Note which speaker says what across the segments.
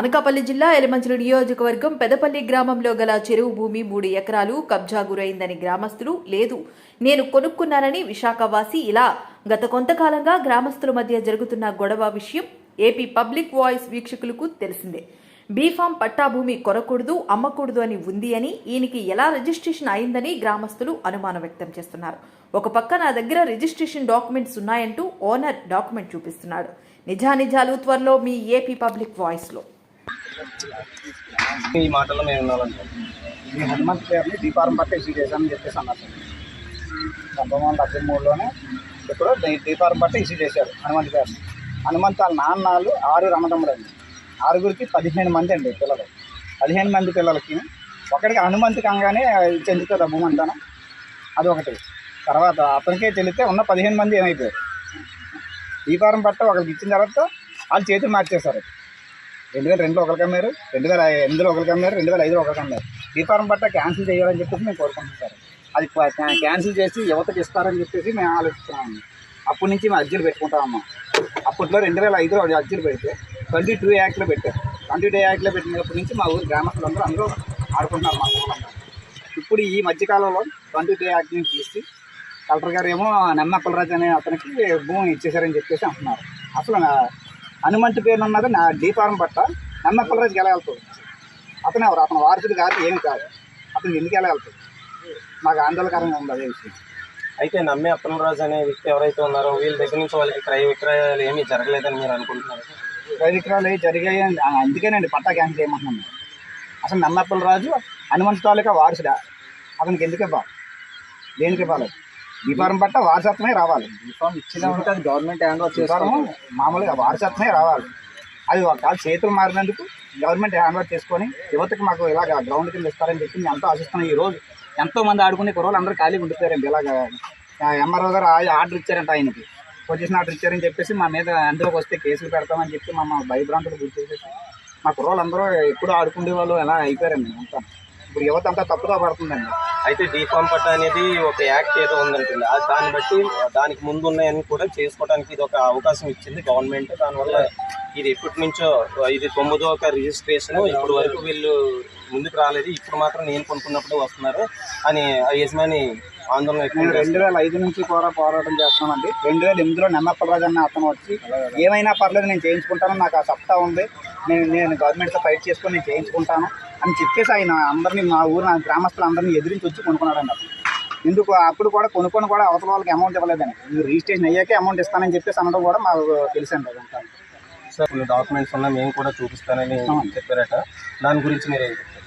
Speaker 1: అనకాపల్లి జిల్లా ఎలమంచిలి నియోజకవర్గం పెదపల్లి గ్రామంలో గల చెరువు భూమి మూడు ఎకరాలు కబ్జా గురైందని గ్రామస్తులు లేదు నేను కొనుక్కున్నానని విశాఖవాసి ఇలా గత కొంతకాలంగా గ్రామస్తుల మధ్య జరుగుతున్న గొడవ విషయం ఏపీ పబ్లిక్ వాయిస్ వీక్షకులకు తెలిసిందే. బీఫామ్ పట్టా భూమి కొనకూడదు అమ్మకూడదు అని ఉంది అని ఈయనకి ఎలా రిజిస్ట్రేషన్ అయిందని గ్రామస్తులు అనుమానం వ్యక్తం చేస్తున్నారు. ఒక పక్క నా దగ్గర రిజిస్ట్రేషన్ డాక్యుమెంట్స్ ఉన్నాయంటూ ఓనర్ డాక్యుమెంట్ చూపిస్తున్నాడు. నిజానిజాలు త్వరలో మీ ఏపీ పబ్లిక్ వాయిస్లో.
Speaker 2: ఈ మాటల్లో మేము వినాలంటే.
Speaker 3: ఈ హనుమంత్ పేరుని దీపారం పట్ట ఇష్యూ చేశామని చెప్పేసి అన్నారు. పంతొమ్మిది వందల డెబ్బై మూడులోనే ఇప్పుడు దీపారం పట్ట ఇష్యూ చేశారు హనుమంత్ గారిని హనుమంత్ వాళ్ళ నాన్నాళ్ళు ఆరు రమదమ్ముడు అండి ఆరుగురికి పదిహేను మంది అండి పిల్లలు. పదిహేను మంది పిల్లలకి ఒకటికి హనుమంత్ కంగానే చెందుతుంది భూమి అంతాను అది ఒకటి. తర్వాత అతనికే చెల్లితే ఉన్న పదిహేను మంది ఏమైపోయారు? దీపారం పట్ట ఒకరికి ఇచ్చిన తర్వాత వాళ్ళు చేతులు మార్చేశారు. రెండు వేల రెండులో ఒకరికి అమ్మారు రెండు వేల ఎనిమిదిలో ఒకరికి అమ్మారు రెండు వేల ఐదులో ఒకరికి అమ్మారు దీపారం పట్ట క్యాన్సిల్ చేయాలని చెప్పేసి మేము కోరుకుంటున్నాం సార్. అది క్యాన్సిల్ చేసి యువతకి ఇస్తారని చెప్పేసి మేము ఆలోచిస్తున్నాము. అప్పటి నుంచి మేము అర్జీలు పెట్టుకుంటామమ్మా. అప్పట్లో రెండు వేల ఐదులో అర్జీలు పెడితే ట్వంటీ టూ యాక్ట్లో పెట్టారు. ట్వంటీ టూ యాక్ట్లో పెట్టినప్పటి నుంచి మా ఊరు గ్రామస్తులందరూ అందరూ ఆడుకుంటున్నారు మా ఇప్పుడు ఈ మధ్యకాలంలో ట్వంటీ టూ యాక్ట్ నుంచి తీసి కలెక్టర్ గారు ఏమో నెమ్మక్కలరాజు అనే అతనికి భూమి ఇచ్చేశారని చెప్పేసి అంటున్నారు. అసలు హనుమంతు పేరు ఉన్నది నా దీపారం పట్ట. నెమ్మక్కలరాజుకి ఎలా వెళ్తుంది అతను ఎవరు? అతను వారసుడు కాదు ఏమి కాదు. అతను ఎందుకు వెళ్తుంది మాకు ఆందోళనకరంగా ఉంది అదే విషయం.
Speaker 2: అయితే నమ్మే అప్పలరాజు అనే వ్యక్తి ఎవరైతే ఉన్నారో వీళ్ళ దగ్గర నుంచి వాళ్ళకి క్రయ విక్రయాలు ఏమీ జరగలేదని మీరు అనుకుంటున్నారు?
Speaker 3: క్రయ విక్రయాలు అవి జరిగాయి అందుకేనండి పట్టా క్యాన్సిల్ చేయమంటున్నాం మేము. అసలు నన్నప్పల రాజు హనుమంతు తాలూకా వారసుడా? అతనికి ఎందుకు ఇవ్వాలి? దేనికి ఇవ్వాలి? దీపారం పట్ట వారసత్వమే రావాలి. ఇచ్చిన గవర్నమెంట్ హ్యాండ్ ఓవర్ చేసుకోవడం మామూలుగా వారసత్వమే రావాలి. అది ఒక చేతులు మారినందుకు గవర్నమెంట్ హ్యాండ్ ఓవర్ చేసుకొని యువతకి మాకు ఇలాగ గ్రౌండ్ కింద ఇస్తారని చెప్పి మేము ఎంతో ఆశిస్తున్నాం. ఈ రోజు ఎంతో మంది ఆడుకునే కుర్రోళ్ళు అందరూ ఖాళీగా ఉండిపోయారండి ఇలాగ ఎంఆర్ఓ గారు ఆర్డర్ ఇచ్చారంట ఆయనకి. పొజిషన్ ఆర్డర్ ఇచ్చారని చెప్పేసి మా మీద అందులోకి వస్తే కేసులు పెడతామని చెప్పి మా భయభ్రాంతులు గురి చేసేసి మా కుర్రోళ్ళు అందరూ ఎప్పుడు ఆడుకునే వాళ్ళు ఎలా అయిపోయారండి అంతా. ఇప్పుడు యువత అంతా తప్పుగా పడుతుందండి.
Speaker 2: అయితే డిఫామ్ పట్ట అనేది ఒక యాక్ట్ ఏదో ఉందంటుంది. అది దాన్ని బట్టి దానికి ముందు ఉన్నాయని కూడా చేసుకోవడానికి ఇది ఒక అవకాశం ఇచ్చింది గవర్నమెంట్. దానివల్ల ఇది ఎప్పటి నుంచో ఇది తొమ్మిదో ఒక రిజిస్ట్రేషన్ ఇప్పుడు వరకు వీళ్ళు ముందుకు రాలేదు. ఇప్పుడు మాత్రం నేను కొనుక్కున్నప్పుడు వస్తున్నారు. అని ఆ యజమాని ఆందోళన
Speaker 3: నేను రెండు. వేల ఐదు నుంచి కూడా పోరాటం చేస్తున్నామండి. రెండు వేల ఎనిమిదిలో నెమ్మప్పలరాజు అన్న అతను వచ్చి ఏమైనా పర్లేదు నేను చేయించుకుంటాను. నాకు ఆ సత్తా ఉంది. నేను నేను గవర్నమెంట్తో ఫైట్ చేసుకొని నేను చేయించుకుంటాను. అని చెప్పేసి ఆయన అందరినీ మా ఊరు నా గ్రామస్తులందరినీ ఎదిరించి వచ్చి కొనుక్కున్నాడండి అతను ఎందుకు? అప్పుడు కూడా కొనుక్కొని కూడా అవతల వాళ్ళకి అమౌంట్ ఇవ్వలేదని. ఇది రిజిస్ట్రేషన్ అయ్యాకే అమౌంట్ ఇస్తానని చెప్పేసి అనడం కూడా మాకు తెలుసండి అదంతా
Speaker 2: సార్ కొన్ని డాక్యుమెంట్స్ ఉన్నా మేము కూడా చూపిస్తానని చెప్పారట. దాని గురించి మీరు ఏం చెప్తారు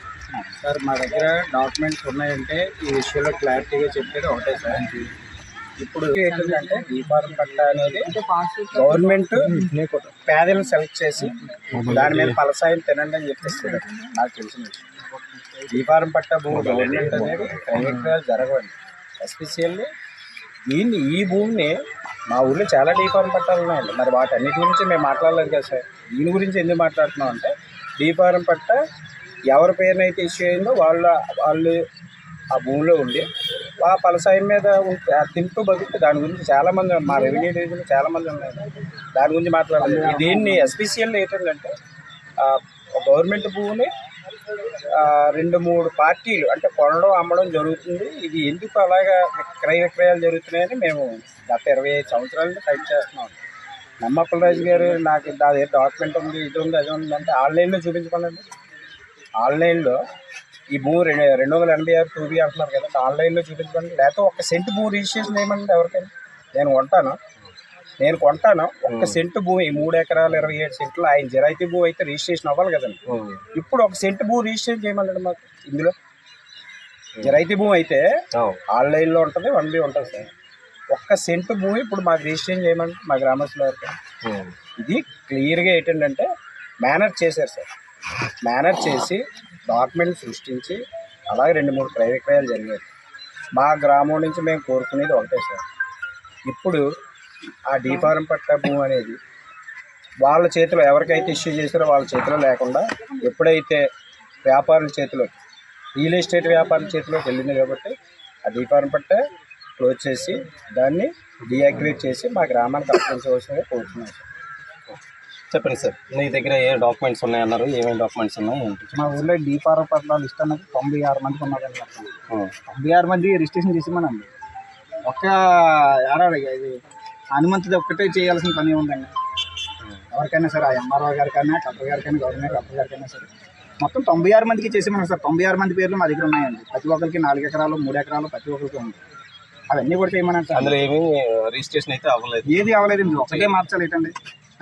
Speaker 3: సార్ మా దగ్గర డాక్యుమెంట్స్ ఉన్నాయంటే ఈ విషయంలో క్లారిటీగా చెప్పేది ఒకటే సార్. ఇప్పుడు ఏంటంటే దీపారం పట్ట అనేది గవర్నమెంట్ పేదలను సెలెక్ట్ చేసి దాని మీద ఫలసాయం తినండి అని చెప్పేస్తుంది నాకు తెలిసిన విషయం దీపారం పట్ట భూమి గవర్నమెంట్ అనేది ప్రైవేట్ జరగవండి. ఎస్పెషల్లీ దీన్ని ఈ భూమిని మా ఊళ్ళో చాలా దీపారం పట్టాలు ఉన్నాయండి. మరి వాటన్నిటి గురించి మేము మాట్లాడలేదు కదా సార్. దీని గురించి ఎందుకు మాట్లాడుతున్నాం అంటే దీపారం పట్ట ఎవరి పేరునైతే ఇష్యూ అయిందో వాళ్ళ వాళ్ళు ఆ భూమిలో ఉండి ఆ ఫలసాయం మీద ఉంటే ఆ తింటూ బతుకుతూ దాని గురించి చాలామంది మా రెవెన్యూ డివిజన్ చాలామంది ఉన్నాయి దాని గురించి మాట్లాడలేదు. దీన్ని ఎస్పీసీఎల్ ఏంటంటే గవర్నమెంట్ భూమిని రెండు మూడు పార్టీలు అంటే కొనడం అమ్మడం జరుగుతుంది. ఇది ఎందుకు అలాగా క్రయ విక్రయాలు జరుగుతున్నాయని మేము గత ఇరవై ఐదు సంవత్సరాల నుంచి ఫైట్ చేస్తున్నాం. నమ్మప్పలరాజు గారు నాకు దాని డాక్యుమెంట్ ఉంది ఇది ఉంది అది ఉంది అంటే ఆన్లైన్లో చూపించుకోండి. ఆన్లైన్లో ఈ భూమి రెండు రెండు వందల ఎనభై ఆరు టూ బి అంటున్నారు కదా ఆన్లైన్లో చూపించుకోండి లేకపోతే ఒక సెంట్ భూమి రిజిస్ట్రేషన్ ఏమండి ఎవరికైనా? నేను కొంటాను. నేను కొంటాను. ఒక్క సెంటు భూమి మూడు ఎకరాలు ఇరవై ఏడు సెంట్లు ఆయన జరైతీ భూమి అయితే రిజిస్ట్రేషన్ అవ్వాలి కదండి. ఇప్పుడు ఒక సెంటు భూమి రిజిస్ట్రేషన్ చేయమన్నాడు మాకు ఇందులో. జరైతీ భూమి అయితే ఆన్లైన్లో ఉంటుంది వన్ బి ఉంటుంది సార్. ఒక్క సెంటు భూమి ఇప్పుడు మాకు రిజిస్ట్రేషన్ చేయమంటే మా గ్రామస్తుల ఇది క్లియర్గా ఏంటంటే మేనేజ్ చేశారు సార్. మేనేజ్ చేసి డాక్యుమెంట్లు సృష్టించి అలాగే రెండు మూడు క్రయ విక్రయాలు జరిగాయి. మా గ్రామం నుంచి మేము కోరుకునేది ఒకటే సార్. ఇప్పుడు ఆ డీపారం పట్ట భూమి అనేది వాళ్ళ చేతిలో ఎవరికైతే ఇష్యూ చేశారో వాళ్ళ చేతిలో లేకుండా ఎప్పుడైతే వ్యాపారుల చేతిలో రియల్ ఎస్టేట్ వ్యాపారుల చేతిలోకి వెళ్ళింది కాబట్టి ఆ దీపారం పట్ట క్లోజ్ చేసి దాన్ని డీయాక్టివేట్ చేసి మా గ్రామానికి అప్పగించవలసిందిగా కోరుతున్నాం సార్.
Speaker 2: చెప్పండి సార్. మీ దగ్గర ఏ డాక్యుమెంట్స్ ఉన్నాయన్నారు? ఏమేమి డాక్యుమెంట్స్ ఉన్నాయి? ఏంటి
Speaker 3: మా ఊళ్ళో డీపార పట్ల లిస్ట్ అన్నది తొంభై ఆరు మందికి ఉన్నదండి మొత్తం.
Speaker 2: ఉం.
Speaker 3: తొంభై ఆరు మంది రిజిస్ట్రేషన్ చేసామనండి ఒక్క ఏడాది ఇది హనుమంతుది ఒక్కటే చేయాల్సిన పని ఉందండి. ఎవరికైనా సరే ఆ ఎంఆర్ఓ గారికైనా కలెక్టర్ గారికైనా గవర్నమెంట్ కలెక్టర్ గారికైనా సరే. మొత్తం తొంభై ఆరు మందికి చేసామన్నారు సార్. తొంభై ఆరు మంది పేర్లు మా దగ్గర ఉన్నాయండి. ప్రతి ఒక్కరికి నాలుగు ఎకరాలు మూడు ఎకరాలు ప్రతి ఒక్కరికి ఉంది. అవన్నీ కూడా చేయమన్నారు సార్.
Speaker 2: అందులో ఏమీ రిజిస్ట్రేషన్ అయితే అవ్వలేదు.
Speaker 3: ఏది అవ్వలేదండి. ఒకటే మార్చాలి ఏంటండి?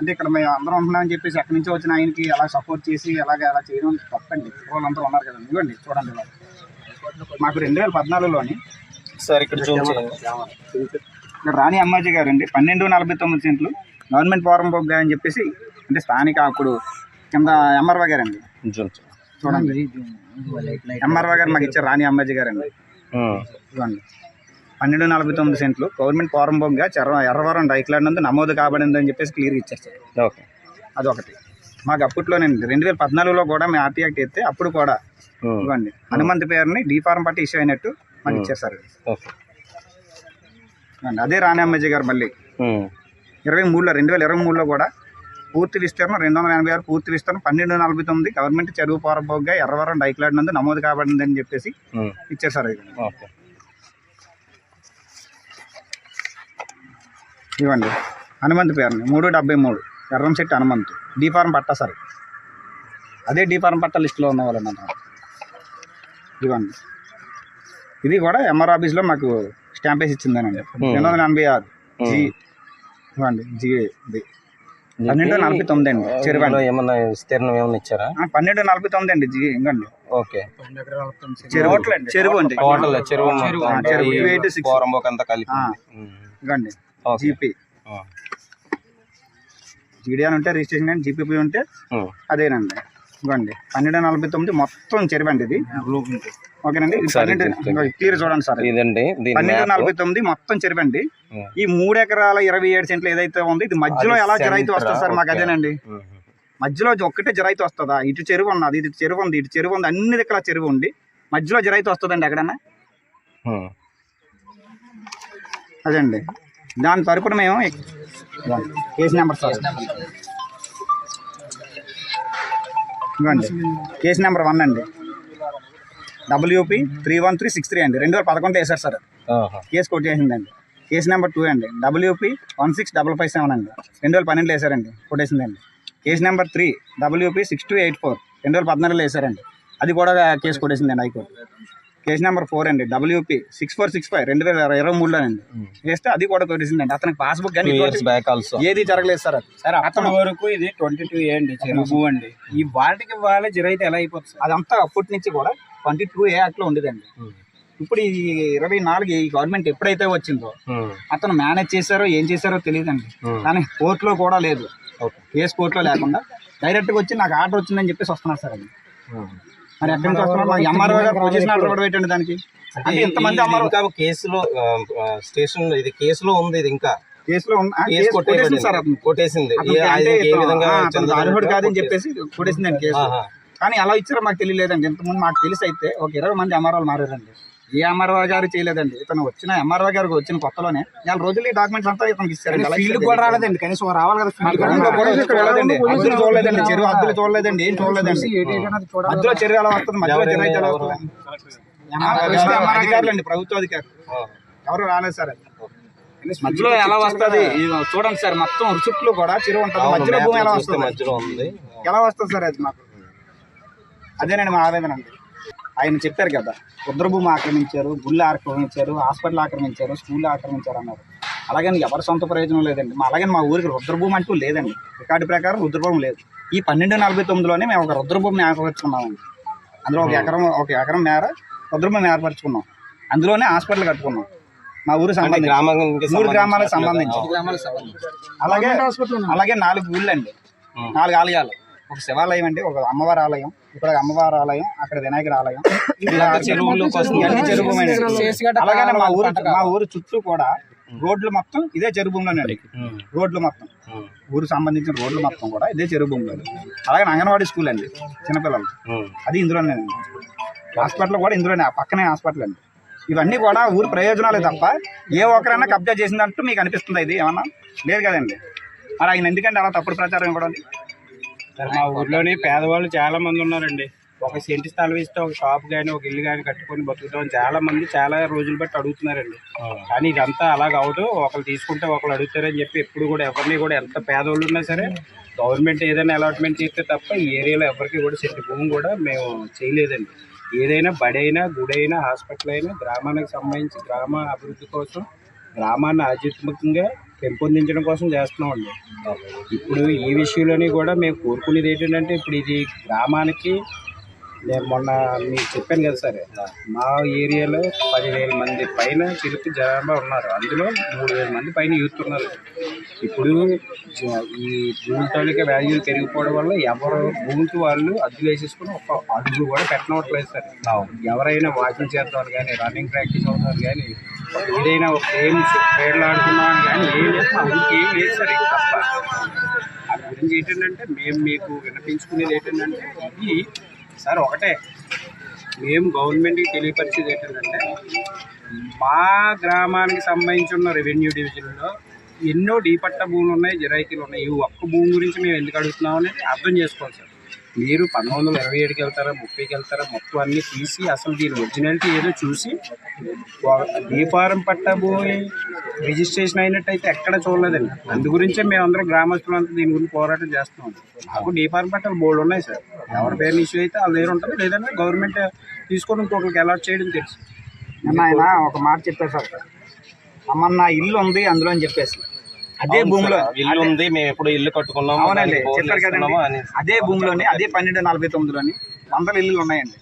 Speaker 3: అంటే ఇక్కడ మేము అందరం ఉంటున్నామని చెప్పేసి అక్కడి నుంచి వచ్చిన ఆయనకి అలా సపోర్ట్ చేసి అలాగ అలా చేయడం తప్పండి. వాళ్ళందరూ ఉన్నారు కదండి. ఇవ్వండి చూడండి మాకు రెండు వేల పద్నాలుగులోని
Speaker 2: సార్ ఇక్కడ
Speaker 3: ఇక్కడ రాణి అమ్మాజీ గారు అండి. పన్నెండు నలభై తొమ్మిది సెంట్లు గవర్నమెంట్ ఫారం బొగ్గ అని చెప్పేసి అంటే స్థానిక అప్పుడు కింద ఎంఆర్ఓ గారు అండి. చూడండి. ఎంఆర్ఓ గారు మాకు ఇచ్చారు రాణి అమ్మాజీ గారు అండి.
Speaker 2: ఉం.
Speaker 3: పన్నెండు నలభై తొమ్మిది సెంట్లు. గవర్నమెంట్ ఫారం బొగ్గ చెర్ర ఎర్రవరం డైక్లాడ్ నందు నమోదు కాబడింది అని చెప్పేసి క్లియర్ ఇచ్చారు సార్.
Speaker 2: ఓకే.
Speaker 3: అదొకటి మాకు అప్పట్లోనండి రెండు వేల పద్నాలుగులో కూడా మేము ఆర్టీ యాక్ట్ ఎత్తే అప్పుడు కూడా. ఇవ్వండి. హనుమంత్ పేరుని డీ ఫారం పట్టి ఇష్యూ అయినట్టు మాకు ఇచ్చారు సార్.
Speaker 2: ఓకే.
Speaker 3: ఇవ్వండి. అదే రాణి అమ్మాజీ గారు మళ్ళీ. ఇరవై మూడులో రెండు వేల ఇరవై మూడులో కూడా పూర్తి విస్తీర్ణం రెండు వందల ఎనభై ఆరు పూర్తి విస్తీర్ణం పన్నెండు నలభై తొమ్మిది గవర్నమెంట్ చెరువు పారబోగ్గా ఎర్రవరం డైక్లాడ్ నందు నమోదు కాబడిందని చెప్పేసి
Speaker 2: ఉం.
Speaker 3: ఇచ్చారు సార్ ఇది
Speaker 2: ఓకే
Speaker 3: ఇవ్వండి. హనుమంత్ పేరుని. మూడు డెబ్బై మూడు. Erramsetti Hanumanth. D form patta sir. అదే డీ ఫారం పట్టా లిస్టులో ఉన్న వాళ్ళని అన్నారు ఇవ్వండి. ఇది కూడా ఎంఆర్ ఆఫీస్లో మాకు స్టాంప్ వేసి ఇచ్చిందేనండి. రెండు వందల ఎనభై ఆరు. జీ. ఇవ్వండి. జీ ఇది. పన్నెండు నలభై తొమ్మిది అండి. చెరువు
Speaker 2: ఇందులో ఏమన్నా విస్తీర్ణం ఏమన్నా ఇచ్చారా?
Speaker 3: పన్నెండు నలభై తొమ్మిది అండి జీ. ఇంకండి
Speaker 2: ఓకే.
Speaker 3: చెరువు చెరువు అండి.
Speaker 2: టోటల్ చెరువు
Speaker 3: చెరువు.
Speaker 2: పోరంబోక్ అంతా కలిపి.
Speaker 3: ఇంకండి. జీపీ. జీడీ అని ఉంటే రిజిస్ట్రేషన్ అండి జీపీపీ ఉంటే
Speaker 2: ఉం.
Speaker 3: అదేనండి ఇవ్వండి పన్నెండు నలభై తొమ్మిది మొత్తం చెరువు అండి ఇది ఓకేనండి తీరు చూడండి సార్
Speaker 2: ఇదండి
Speaker 3: పన్నెండు నలభై తొమ్మిది మొత్తం చెరువు అండి
Speaker 2: ఉం.
Speaker 3: ఈ మూడు ఎకరాల ఇరవై ఏడు సెంట్లు ఏదైతే ఉంది ఇది మధ్యలో ఎలా జరైతే వస్తుంది? సార్ మాకు. అదేనండి
Speaker 2: ఉం.
Speaker 3: మధ్యలో ఒక్కటే జరైతే వస్తుందా ఇటు చెరువు ఉన్నది ఇటు చెరువు ఉంది ఇటు చెరువు ఉంది అన్ని దగ్గర చెరువు ఉంది మధ్యలో జరైతే వస్తుందండి ఎక్కడన్నా
Speaker 2: ఉం.
Speaker 3: అదండి దాని తరపున మేము కేసు నెంబర్ సార్. ఇవ్వండి. కేసు నెంబర్ వన్ అండి. WP three one three six three అండి. రెండు వేల పదకొండు వేశారు సార్. కేసు కొట్టి చేసిందండి. కేసు నెంబర్ టూ అండి. WP one six double five seven అండి. రెండు వేల పన్నెండులో వేశారండి. కొట్టేసిందండి. Case number three WP six two eight four రెండు వేల పద్నాలుగులో వేశారండి. అది కూడా case కొట్టేసిందండి high court. Case number four అండి. WP six four six five రెండు వేల ఇరవై మూడులోనండి వేస్తే అది కూడా కొట్టేసిందండి అతనికి పాస్బుక్ కానీ
Speaker 2: బ్యాక్ ఆల్సో
Speaker 3: ఏది జరగలేదు సార్ అది.
Speaker 4: సార్ అప్పటి వరకు ఇది ట్వంటీ టూ ఏ అండి చెరువు అండి. ఈ వాటికి వాళ్ళ జిరైతే ఎలా అయిపోతుంది సార్?
Speaker 3: అదంతా అప్పటి నుంచి కూడా ట్వంటీ టూ ఏ యాక్ట్లో ఉండేదండి. ఇప్పుడు ఈ ఇరవై నాలుగు ఈ గవర్నమెంట్ ఎప్పుడైతే వచ్చిందో అతను మేనేజ్ చేశారో ఏం చేశారో తెలియదండి. కానీ కోర్టులో కూడా లేదు.
Speaker 2: ఓకే.
Speaker 3: కేసు కోర్టులో లేకుండా డైరెక్ట్గా వచ్చి నాకు ఆర్డర్ వచ్చిందని చెప్పేసి వస్తున్నారు సార్ అది. మరి ఎక్కడి నుంచి వస్తున్నారు? మాకు ఎంఆర్ఓ గారు పొజిషన్ ఆర్డర్ కూడా పెట్టండి దానికి? అంటే ఇంతమంది అమ్మారు
Speaker 2: ఇంకా కేసులో స్టేషన్ ఇది కేసులో ఉంది ఇది ఇంకా.
Speaker 3: కేసులో ఉన్న- ఆ,
Speaker 2: కేసు
Speaker 3: కేసు కొట్టేసింది
Speaker 2: కొట్టేసింది
Speaker 3: సార్ అతను.
Speaker 2: కొట్టేసింది.
Speaker 3: అతనికి
Speaker 2: ఏ-
Speaker 3: అంటే
Speaker 2: ఆయనకి ఏ విధంగా
Speaker 3: ఆ, అతను
Speaker 2: చెందదు
Speaker 3: అర్హుడు కాదని
Speaker 2: కొట్టేసింది.
Speaker 3: చెప్పేసి కొట్టేసిందండి కేసు.
Speaker 2: ఆహా.
Speaker 3: కానీ ఎలా ఇచ్చారో? మాకు తెలియలేదండి. ఇంతకుముందు మాకు తెలిసి అయితే ఒక ఇరవై మంది ఎంఆర్ఓలు మారారండి. ఏ ఎంఆర్ఓ గారు చేయలేదండి. ఇతను వచ్చిన ఎంఆర్ఓ గారికి వచ్చిన కొత్తలోనే నెల రోజులు ఈ డాక్యుమెంట్స్ అంతా ఇతనికి ఇచ్చారండి అలా
Speaker 4: ఫీల్డ్. కూడా రాలేదండి. కనీసం రావాలి కదా
Speaker 3: అద్దులు చూడలేదండి. చెరువు అద్దులు చూడలేదండి. ఏం చూడలేదండి. మధ్యలో చెరువు ఎలా వస్తుంది? మధ్యలో చెరువు అయితే ఎలా వస్తుంది? అధికారులండి ప్రభుత్వ అధికారులు. ఎవరు రాలేదు సార్ మధ్యలో ఎలా వస్తుంది? చూడండి సార్ మొత్తం చుట్టూ కూడా చెరువు ఉంటుంది మధ్యలో భూమి ఎలా వస్తుంది?
Speaker 2: మధ్యలో ఉంది.
Speaker 3: ఎలా వస్తుంది సార్ అది మాకు? అదేనండి మా ఆవేదన అండి. ఆయన చెప్పారు కదా రుద్రభూమి ఆక్రమించారు గుళ్ళు ఆక్రమించారు హాస్పిటల్ ఆక్రమించారు స్కూల్ ఆక్రమించారు అన్నారు. అలాగని ఎవరి సొంత ప్రయోజనం లేదండి. మా అలాగని మా ఊరికి రుద్రభూమి అంటూ లేదండి. రికార్డు ప్రకారం రుద్రభూమి లేదు. ఈ పన్నెండు నలభై తొమ్మిదిలోనే మేము ఒక రుద్రభూమిని ఏర్పరచుకున్నామండి. అందులో ఒక ఎకరం ఒక ఎకరం మేర రుద్రభూమిని ఏర్పరచుకున్నాం. అందులోనే హాస్పిటల్ కట్టుకున్నాం. మా ఊరు సంబంధించి. మూడు గ్రామాలకు సంబంధించి. అలాగే అలాగే నాలుగు ఊళ్ళు అండి. నాలుగు ఆలయాలు. ఒక శివాలయం అండి ఒక అమ్మవారి ఆలయం. ఇక్కడ అమ్మవారి ఆలయం అక్కడ వినాయకుడి ఆలయం. అండి. అలాగే మా ఊరు మా ఊరు చుట్టూ కూడా రోడ్లు మొత్తం ఇదే చెరువు భూమిలోనండి
Speaker 2: ఉం.
Speaker 3: రోడ్లు మొత్తం. ఊరు సంబంధించిన రోడ్లు మొత్తం కూడా ఇదే చెరువు భూమిలో అలాగే అంగన్వాడీ స్కూల్ అండి చిన్నపిల్లలు. అది ఇందులోనే హాస్పిటల్ కూడా ఇందులోనే పక్కనే హాస్పిటల్ అండి. ఇవన్నీ కూడా ఊరు ప్రయోజనాలే తప్ప ఏ ఒక్కరైనా కబ్జా చేసిందంటూ మీకు అనిపిస్తుందా ఇది ఏమన్నా? లేదు కదండి. మరి ఆయన ఎందుకంటే అలా తప్పుడు ప్రచారం ఇవ్వడం?
Speaker 4: మా ఊర్లోని పేదవాళ్ళు చాలా మంది ఉన్నారండి. ఒక సెంటి స్థలం ఇస్తే ఒక షాప్ కానీ ఒక ఇల్లు కానీ కట్టుకొని బతుకుతాం. చాలా మంది చాలా రోజులు బట్టి అడుగుతున్నారండి. కానీ ఇదంతా అలాగ అవదు. ఒకరు తీసుకుంటే ఒకరు అడుగుతారని చెప్పి ఎప్పుడు కూడా ఎవరిని కూడా ఎంత పేదవాళ్ళు ఉన్నా సరే గవర్నమెంట్ ఏదైనా అలాట్మెంట్ చేస్తే తప్ప ఈ ఏరియాలో ఎవరికి కూడా సెంటి భూమి కూడా మేము చేయలేదండి. ఏదైనా బడి అయినా గుడి అయినా హాస్పిటల్ అయినా గ్రామానికి సంబంధించి గ్రామ అభివృద్ధి కోసం గ్రామాన్ని ఆధ్యాత్మికంగా పెంపొందించడం కోసం చేస్తున్నామండి. ఇప్పుడు ఈ విషయంలోని కూడా మేము కోరుకునేది ఏంటంటే ఇప్పుడు ఇది గ్రామానికి నేను మొన్న మీకు చెప్పాను కదా సరే మా ఏరియాలో పదివేల మంది పైన చిరుకు జనాభా ఉన్నారు. అందులో మూడు వేల మంది పైన యూత్ ఉన్నారు. ఇప్పుడు ఈ భూమి తాలూకా వాల్యూలు పెరిగిపోవడం వల్ల ఎవరు భూమికి వాళ్ళు అద్దెలు వేసేసుకుని ఒక అడుగు కూడా పెట్టనట్లేదు సార్. ఎవరైనా వాకింగ్ చేద్దాం కానీ రన్నింగ్ ప్రాక్టీస్ అవుతారు కానీ ఏదైనా ఒక గేమ్స్ పేర్లు ఆడుకున్నాం కానీ ఏం లేదు మా ఊరికి ఏం లేదు సార్ ఇది తప్ప. దాని గురించి ఏంటంటే మేము మీకు వినిపించుకునేది ఏంటంటే ఇది సార్ ఒకటే. మేము గవర్నమెంట్కి తెలియపరిచేది ఏంటంటే మా గ్రామానికి సంబంధించిన రెవెన్యూ డివిజన్లో ఎన్నో డీపట్ట భూములు ఉన్నాయి జిరాయితీలు ఉన్నాయి. ఈ ఒక్క భూమి గురించి మేము ఎందుకు అడుగుతున్నాం అనేది అర్థం చేసుకోవాలి సార్. మీరు పంతొమ్మిది వందల ఇరవై ఏడుకి వెళ్తారా ముప్పైకి వెళ్తారా మొత్తం అన్నీ తీసి అసలు దీని ఒరిజినాలిటీ ఏదో చూసి దీపారం పట్టా పోయి రిజిస్ట్రేషన్ అయినట్టయితే ఎక్కడ చూడలేదండి. అందు గురించే మేమందరం గ్రామస్తులంతా దీని గురించి పోరాటం చేస్తున్నాం. నాకు దీపారం పట్టాలు బోర్డు ఉన్నాయి సార్. ఎవరి పేరు ఇష్యూ అయితే వాళ్ళ దగ్గర ఉంటుంది లేదంటే గవర్నమెంట్ తీసుకొని ఇంకొకరికి అలాట్ చేయడం తెలుసు.
Speaker 3: నిన్న ఆయన ఒక మాట చెప్పారు సార్. అమ్మ నా ఇల్లు ఉంది అందులో అని చెప్పేసి. అదే భూమిలో
Speaker 2: ఇల్లు ఉంది మేము ఎప్పుడు ఇల్లు కట్టుకున్నాము
Speaker 3: అవునండి చెప్పారు కదండి. అదే భూమిలోని అదే పన్నెండు నలభై తొమ్మిదిలోని వందల ఇల్లులు ఉన్నాయండి.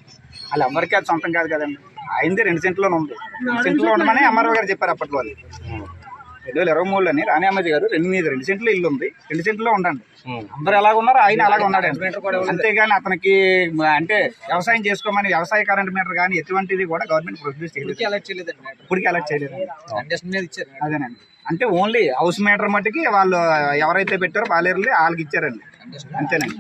Speaker 3: వాళ్ళు ఎవరికి అది సొంతం కాదు కదండి. అయింది రెండు సెంట్లోనే ఉంది. రెండు సెంట్లో ఉండమని అమ్మారావు గారు చెప్పారు అప్పట్లో వాళ్ళు రెండు వేల ఇరవై మూడులోని రాణి అమ్మాజీ గారు రెండు మీద రెండు సెంట్లో ఇల్లు ఉంది. రెండు సెంట్లో ఉండండి. అందరూ ఎలాగ ఉన్నారు ఆయన అలాగ ఉన్నాడండి. అంతేగాని అతనికి అంటే వ్యవసాయం చేసుకోమని వ్యవసాయ కరెంట్ మీటర్ కానీ ఎటువంటిది కూడా గవర్నమెంట్ ప్రొడ్యూస్ చేయలేదు.
Speaker 5: అలర్ట్ చేయలేదండి
Speaker 3: ఇప్పటికీ అలర్ట్ చేయలేదు. అదేనండి. అంటే ఓన్లీ హౌస్ మీటర్ మట్టుకి వాళ్ళు ఎవరైతే పెట్టారో పాలేరులు వాళ్ళకి ఇచ్చారండి.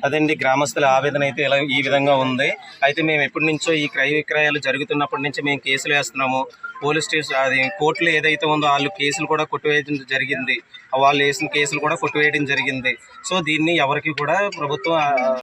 Speaker 2: అదండి గ్రామస్తుల ఆవేదన అయితే ఇలా ఈ విధంగా ఉంది. అయితే మేము ఎప్పటి నుంచో ఈ క్రయ విక్రయాలు జరుగుతున్నప్పటి నుంచి మేము కేసులు వేస్తున్నాము. పోలీస్ స్టేషన్ అది కోర్టులో ఏదైతే ఉందో వాళ్ళు కేసులు కూడా కొట్టివేయడం జరిగింది. వాళ్ళు వేసిన కేసులు కూడా కొట్టివేయడం జరిగింది. సో దీన్ని ఎవరికి కూడా ప్రభుత్వం